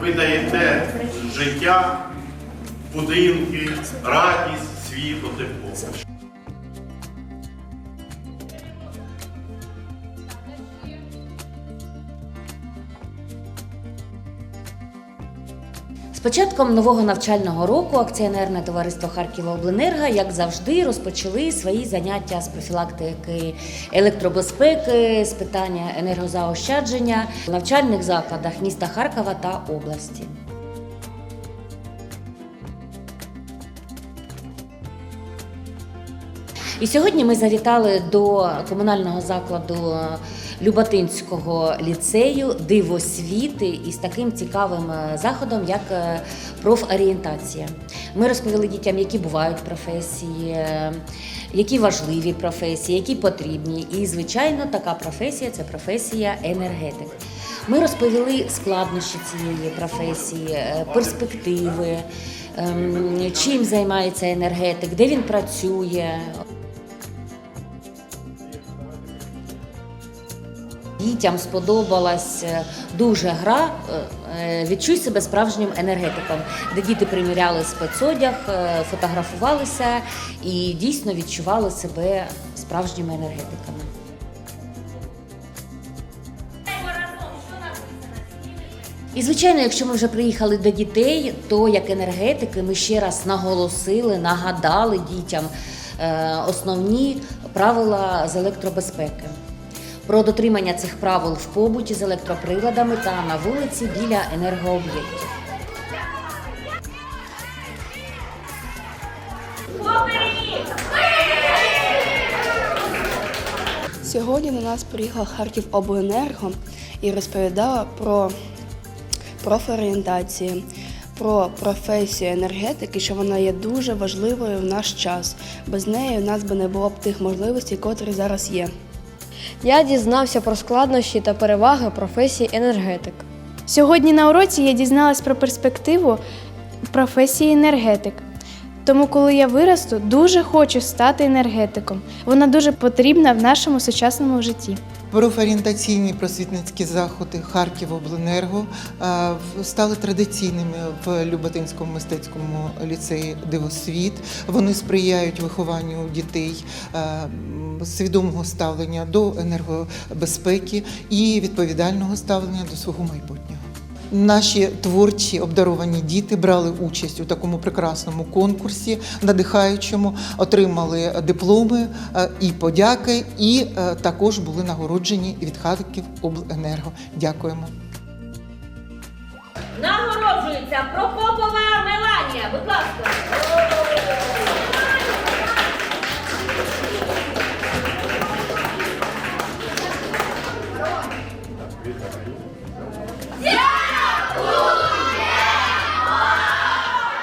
Ви даєте життя, будинки, радість, світло, тепло. Початком нового навчального року акціонерне товариство Харківобленерго, як завжди, розпочали свої заняття з профілактики електробезпеки, з питання енергозаощадження в навчальних закладах міста Харкова та області. І сьогодні ми завітали до комунального закладу Люботинського ліцею дивосвіти із таким цікавим е, заходом, як е, профорієнтація. Ми розповіли дітям, які бувають професії, е, які важливі професії, які потрібні. І, звичайно, така професія це професія енергетик. Ми розповіли складнощі цієї професії, перспективи, ем, чим займається енергетик, де він працює. Дітям сподобалась е, дуже гра е, е, Відчуй себе справжнім енергетиком, де діти приміряли спецодяг, фотографувалися і дійсно відчували себе справжніми енергетиками. І звичайно, якщо ми вже приїхали до дітей, то як енергетики ми ще раз наголосили, нагадали дітям основні правила з електробезпеки. Про дотримання цих правил в побуті з електроприладами та на вулиці біля енергооб'єктів. Сьогодні до нас приїхала Харківобленерго і розповідала про профорієнтацію, про професію енергетики, що вона є дуже важливою в наш час. Без неї у нас би не було б тих можливостей, котрі зараз є. Я дізнався про складнощі та переваги професії енергетик. Сьогодні на уроці я дізналась про перспективу професії енергетик. Тому, коли я виросту, дуже хочу стати енергетиком. Вона дуже потрібна в нашому сучасному житті. Профорієнтаційні просвітницькі заходи Харківобленерго стали традиційними в Люботинському мистецькому ліцеї Дивосвіт. Вони сприяють вихованню дітей свідомого ставлення до енергобезпеки і відповідального ставлення до свого майбутнього наші творчі обдаровані діти брали участь у такому прекрасному конкурсі, надихаючому, отримали дипломи е, і подяки, і е, також були нагороджені від Харків Обленерго. Дякуємо. Нагороджується Прокопова Меланія. Будь ласка.